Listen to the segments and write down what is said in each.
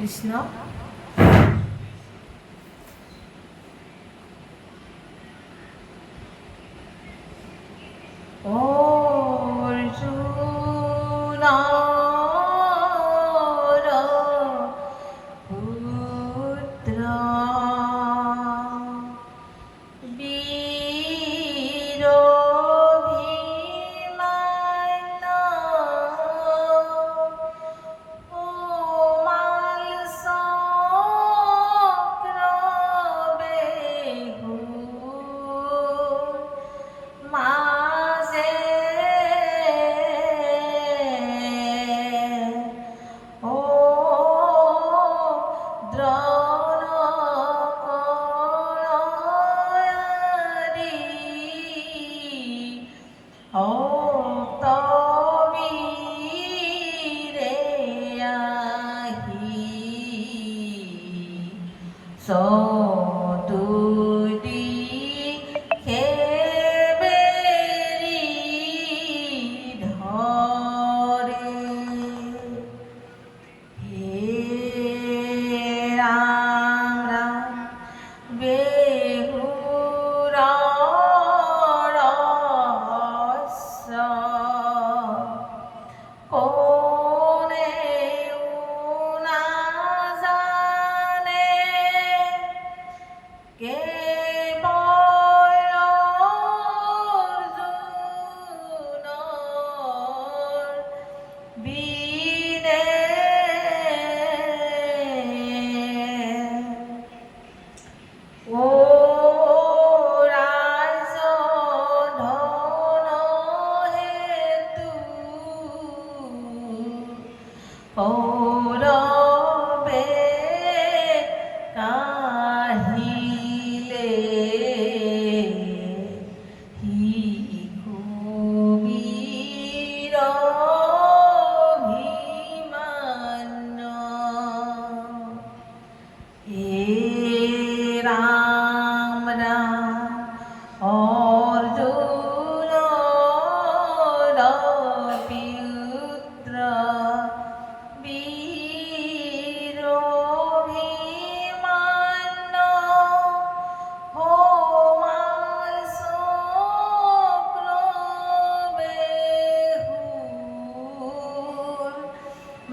Krishna Oh.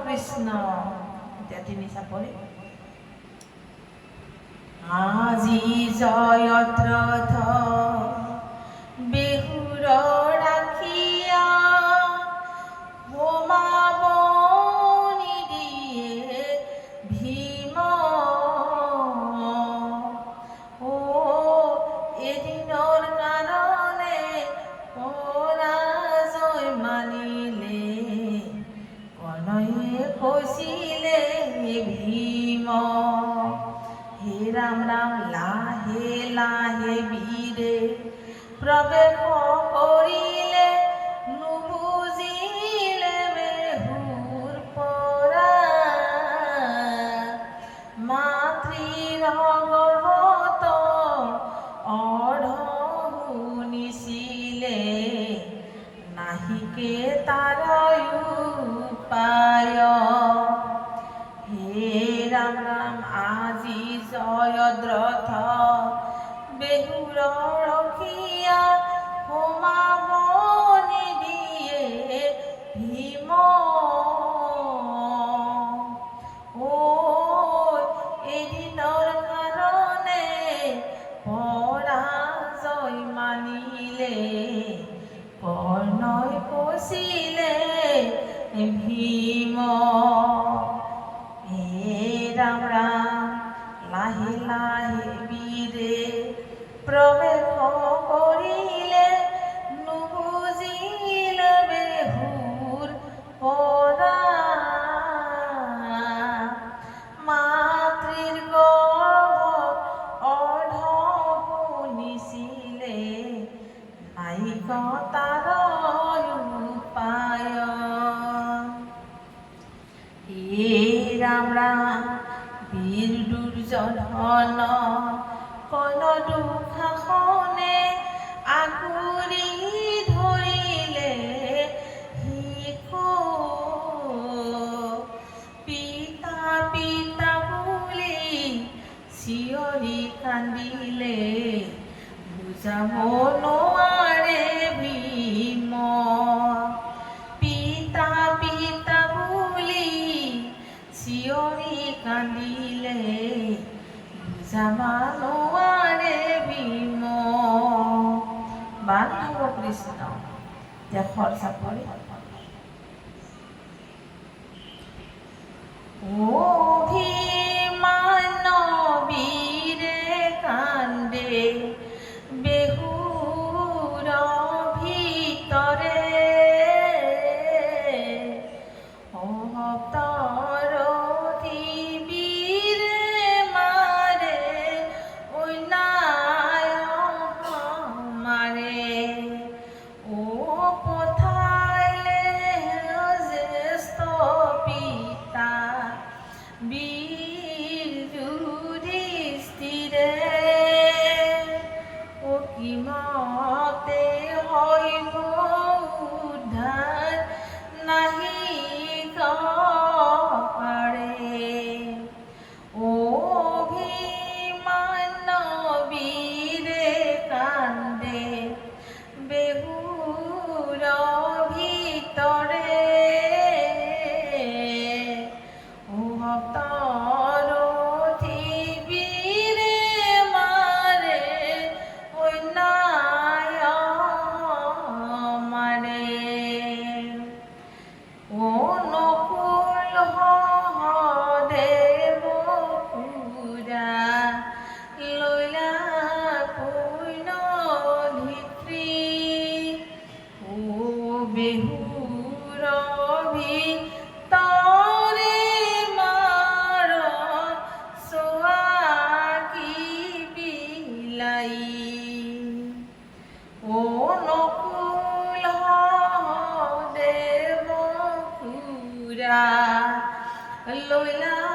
Krishna এতিয়া তিনি চাপৰি আজি হে ৰাম ৰাম লাহে লাহে বীরে। প্ৰৱেশ করিলে নুবুজিলে বেহুৰ পৰা মাতৃৰ ছিলে ভীম, হে রাম রাম, লাহে লাহে বীরে প্রবেশ করিলে নুবুজিলে বেহুর পরা। মাতৃর গর্ভ অঢ নিছিলে, নাই তারা জন কোন দুঃখ candile samano ane vimo bandhu krishna te khorsa pori Hallelujah. Hallelujah.